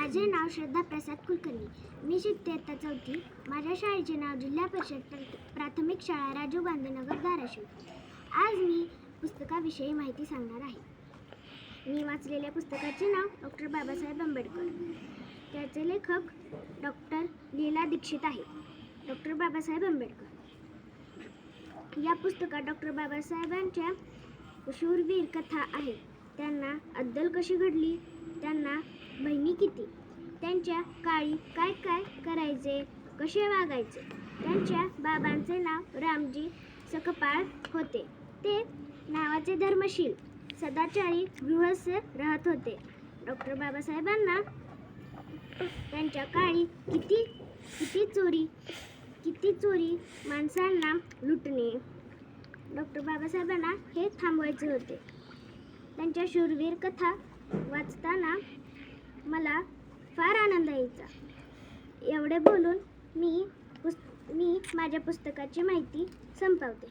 माझे नाव श्रद्धा प्रसाद कुलकर्णी. मी शिकते आता चौथी. माझ्या शाळेचे नाव जिल्हा परिषद प्र- प्राथमिक शाळा राजीव गांधीनगर धाराशिव. आज मी पुस्तकाविषयी माहिती सांगणार आहे. मी वाचलेल्या पुस्तकाचे नाव डॉक्टर बाबासाहेब आंबेडकर. त्याचे लेखक डॉक्टर लीला दीक्षित आहे. डॉक्टर बाबासाहेब आंबेडकर. या पुस्तकात डॉक्टर बाबासाहेबांच्या शूरवीर कथा आहेत त्यांना अद्दल कशी घडली? त्यांना त्यांच्या काळी काय काय करायचे? कसे वागायचे? त्यांच्या बाबांचे नाव रामजी सकपाळ होते. ते नावाचे धर्मशील सदाचारी गृहस्थ राहत होते. डॉक्टर बाबासाहेबांना त्यांच्या काळी किती किती चोरी किती चोरी माणसांना लुटणे. डॉक्टर बाबासाहेबांना हे थांबवायचे होते. त्यांच्या शूरवीर कथा वाचताना यायचा एवढे बोलून मी पुस् मी माझ्या पुस्तकाची माहिती संपवते.